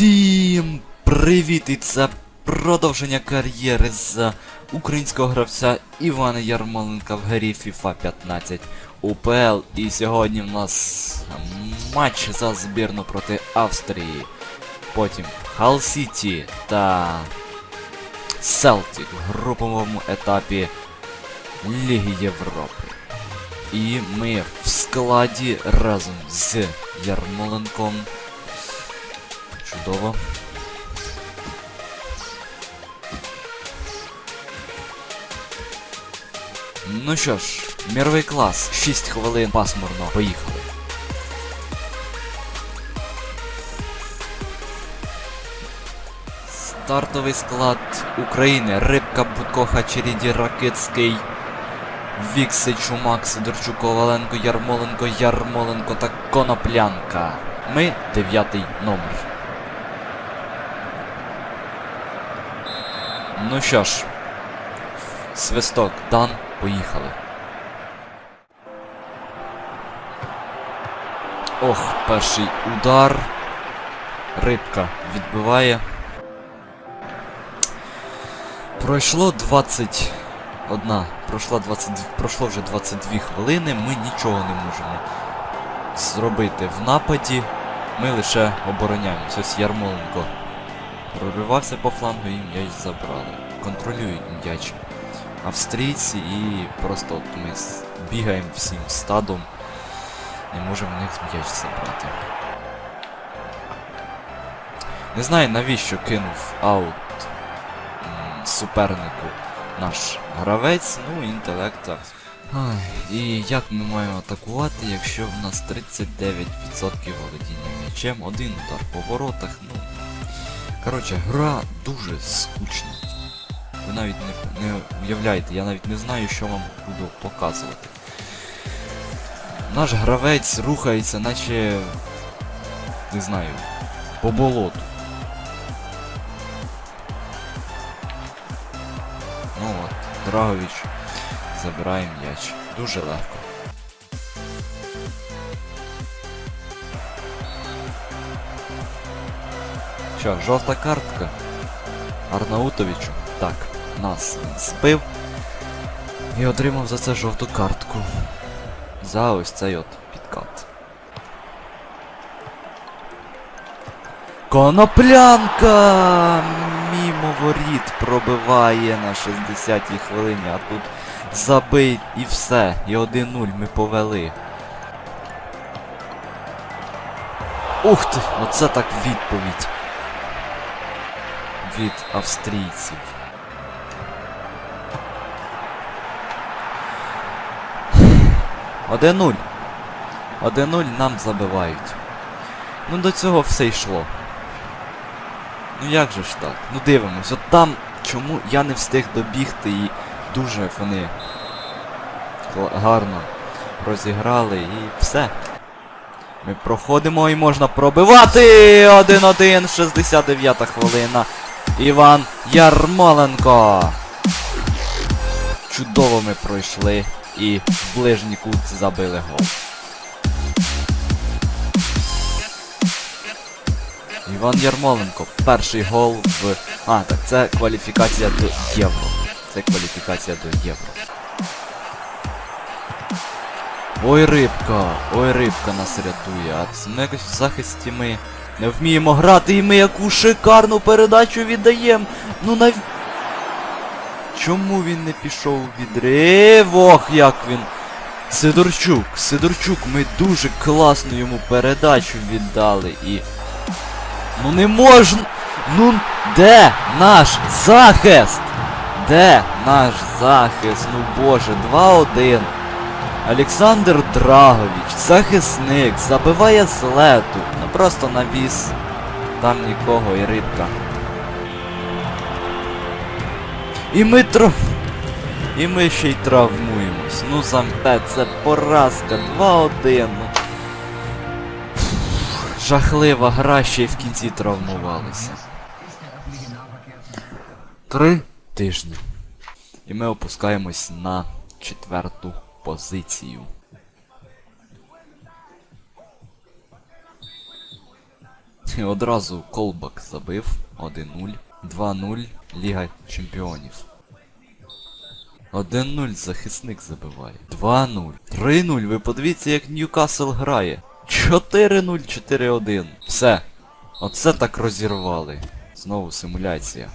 Всім привіт! І це продовження кар'єри за українського гравця Івана Ярмоленка в грі FIFA 15 УПЛ. І сьогодні в нас матч за збірну проти Австрії. Потім Хал Сіті та Селтік в груповому етапі Ліги Європи. І ми в складі разом з Ярмоленком. Чудово. Ну що ж, міровий клас, 6 хвилин пасмурно, поїхали. Стартовий склад України. Рибка, Будко, Хачеріді, Ракицький, Вікси, Чумак, Сидорчук, Коваленко, Ярмоленко, Ярмоленко та Коноплянка. Ми дев'ятий номер. Ну що ж, свисток дан, поїхали. Ох, перший удар. Рибка відбиває. Пройшло 21. Пройшло 20, пройшло вже 22 хвилини, ми нічого не можемо зробити в нападі. Ми лише обороняємось. Ось Ярмоленко проривався по флангу і м'яч забрали. Контролюють м'яч австрійці і просто от ми бігаємо всім стадом. Не можемо в них м'яч забрати. Не знаю навіщо кинув аут супернику наш гравець, ну інтелекта. І як ми маємо атакувати, якщо в нас 39% володіння м'ячем, один удар по воротах, ну. Коротше, гра дуже скучна. Ви навіть не, не уявляєте, я навіть не знаю, що вам буду показувати. Наш гравець рухається, наче. не знаю, по болоту. Ну от, Драгович забирає м'яч. Дуже легко. Що, жовта картка? Арнаутовичу. Так, нас збив. І отримав за це жовту картку. За ось цей от підкат. Коноплянка! Мімо воріт пробиває на 60-й хвилині, а тут забий і все. І 1-0 ми повели. Ух ти! Оце так відповідь від австрійців. Один нуль. Один нуль нам забивають. Ну до цього все йшло. Ну як же ж так? Ну дивимось, от там чому я не встиг добігти і дуже вони гарно розіграли і все. Ми проходимо і можна пробивати! 1-1, 69 хвилина. Іван Ярмоленко. Чудово ми пройшли і в ближній кут забили гол. Іван Ярмоленко, перший гол в. А, так, це кваліфікація до Євро. Це кваліфікація до Євро. Ой, рибка, ой, рибка нас рятує. А це в захисті ми не вміємо грати, і ми яку шикарну передачу віддаємо. Ну нав... Чому він не пішов відрив? Ох, як він. Сидорчук, Сидорчук, ми дуже класну йому передачу віддали і. Ну не можна. Ну де наш захист? Де наш захист? Ну боже, 2-1. Олександр Драгович, захисник, забиває з лету. Ну просто навіс. Там нікого і рибка. І ми тро... І ми ще й травмуємось. Ну зампе, це поразка. 2-1. Ну. Жахлива гра ще й в кінці травмувалися. Три тижні. І ми опускаємось на четверту позицію. І одразу колбак забив 1-0. 2-0 Ліга Чемпіонів. 1-0 захисник забиває. 2-0. 3-0. Ви подивіться, як Ньюкасл грає. 4-0, 4-1. Все. Оце так розірвали. Знову симуляція.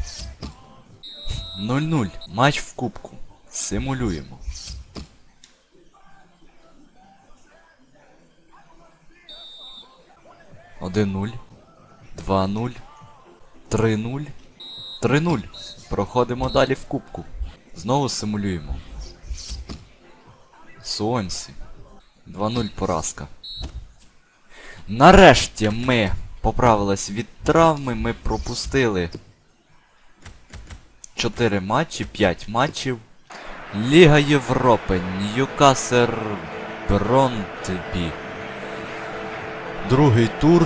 0-0. Матч в кубку. Симулюємо. Один нуль. Два нуль. Три нуль. Три нуль. Проходимо далі в кубку. Знову симулюємо. Суонсі. 2-0 поразка. Нарешті ми поправились від травми, ми пропустили 4 матчі, 5 матчів. Ліга Європи, Ньюкасер Бронтбі. Другий тур.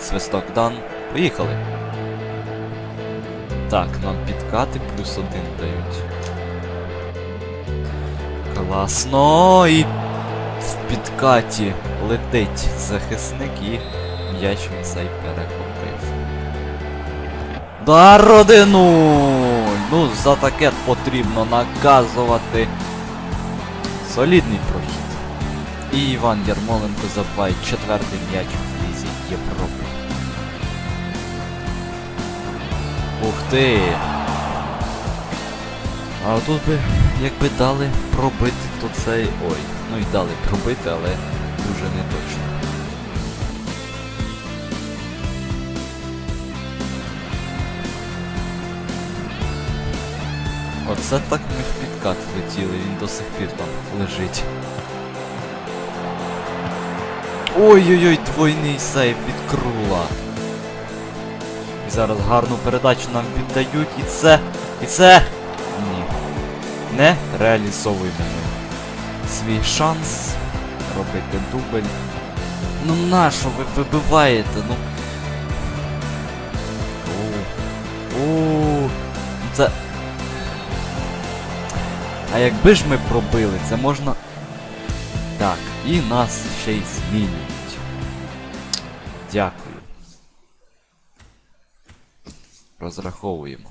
Свисток дан. Поїхали. Так, нам підкати плюс один дають. Класно і в підкаті летить захисник і м'яч він цей перехопив. Дар 1 Ну, за таке потрібно наказувати. Солідний. І Іван Ярмоленко забиває четвертий м'яч в Лізі Європи. Ух ти! А тут би, якби дали пробити, то цей... Ой, ну і дали пробити, але дуже не точно. Оце так ми в підкат влетіли, він до сих пір там лежить. Ой-ой-ой, двойний сейв від крула. І зараз гарну передачу нам віддають, і це. І це. Ні. Не реалізовуємо свій шанс робити дубль. Ну нащо ви вибиваєте? Ну. О. О. Це. А якби ж ми пробили, це можна. Так, і нас ще й змінюють. Дякую. Розраховуємо.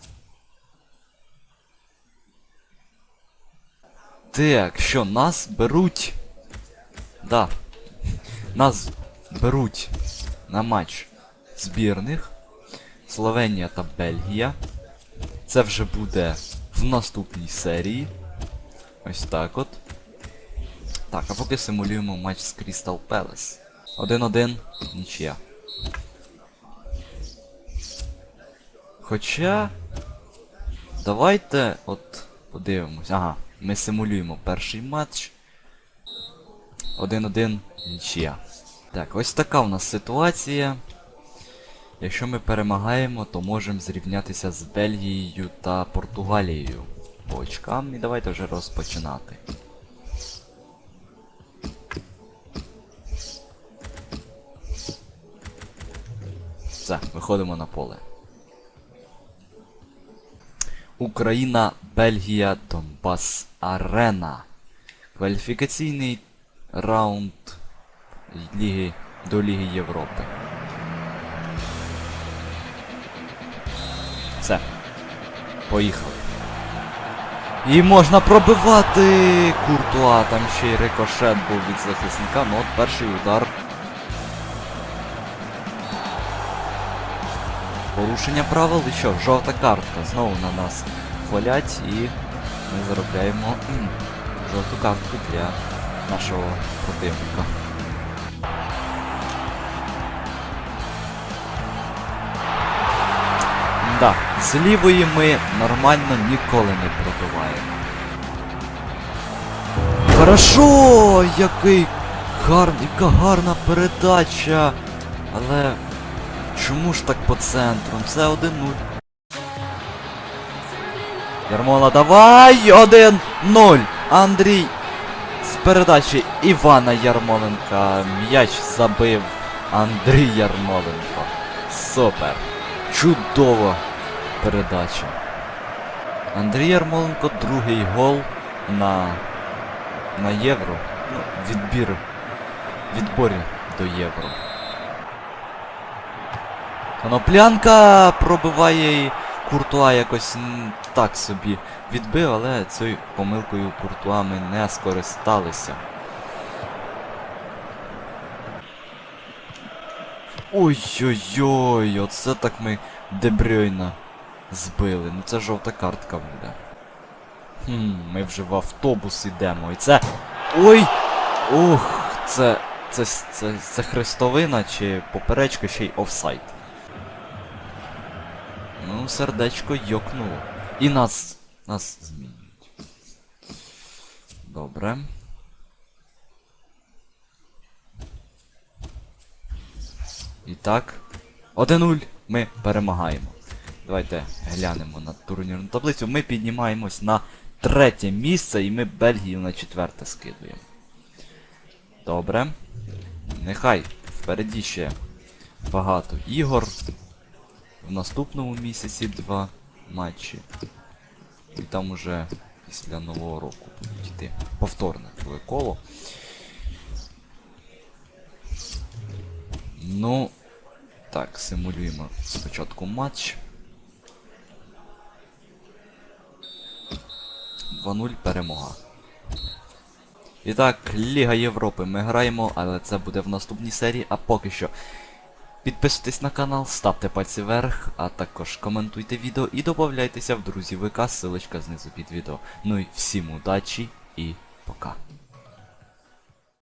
Так, що нас беруть. Да. Нас беруть на матч збірних. Словенія та Бельгія. Це вже буде в наступній серії. Ось так от. Так, а поки симулюємо матч з Crystal Palace. 1-1, нічия. Хоча. Давайте от подивимось. Ага, ми симулюємо перший матч. 1-1, нічия. Так, ось така у нас ситуація. Якщо ми перемагаємо, то можемо зрівнятися з Бельгією та Португалією по очкам. І давайте вже розпочинати. Все, виходимо на поле. Україна, Бельгія, Донбас Арена. Кваліфікаційний раунд Ліги до Ліги Європи. Все. Поїхали. І можна пробивати Куртуа, там ще й рикошет був від захисника, ну от перший удар. Порушення правил і що? Жовта картка. Знову на нас хвалять і ми заробляємо м, жовту картку для нашого противника. Да, з лівої ми нормально ніколи не пробиваємо. Хорошо! Який гар... яка гарна передача! Але чому ж так по центру? Це 1-0. Ярмола, давай! 1-0! Андрій з передачі Івана Ярмоленка. М'яч забив Андрій Ярмоленко. Супер! Чудова передача. Андрій Ярмоленко другий гол на на євро. Ну, відбір. Відборі до євро. Коноплянка пробиває і Куртуа якось так собі відбив, але цією помилкою Куртуа ми не скористалися. Ой-ой-ой, оце так ми Дебрюйна збили. Ну це жовта картка буде. Хм, ми вже в автобус йдемо. І це. Ой! Ух, це. Це, це, це хрестовина чи поперечка ще й офсайд. Ну, сердечко йокнуло. І нас. нас змінюють. Добре. І так. 1-0. Ми перемагаємо. Давайте глянемо на турнірну таблицю. Ми піднімаємось на третє місце і ми Бельгію на четверте скидуємо. Добре. Нехай впереді ще багато ігор. В наступному місяці два матчі. І там уже після Нового року будуть йти повторне друге коло. Ну, так, симулюємо спочатку матч. 2-0 перемога. І так, Ліга Європи ми граємо, але це буде в наступній серії, а поки що. Підписуйтесь на канал, ставте пальці вверх, а також коментуйте відео і додавайтеся в друзі ВК, ссылочка знизу під відео. Ну і всім удачі і пока.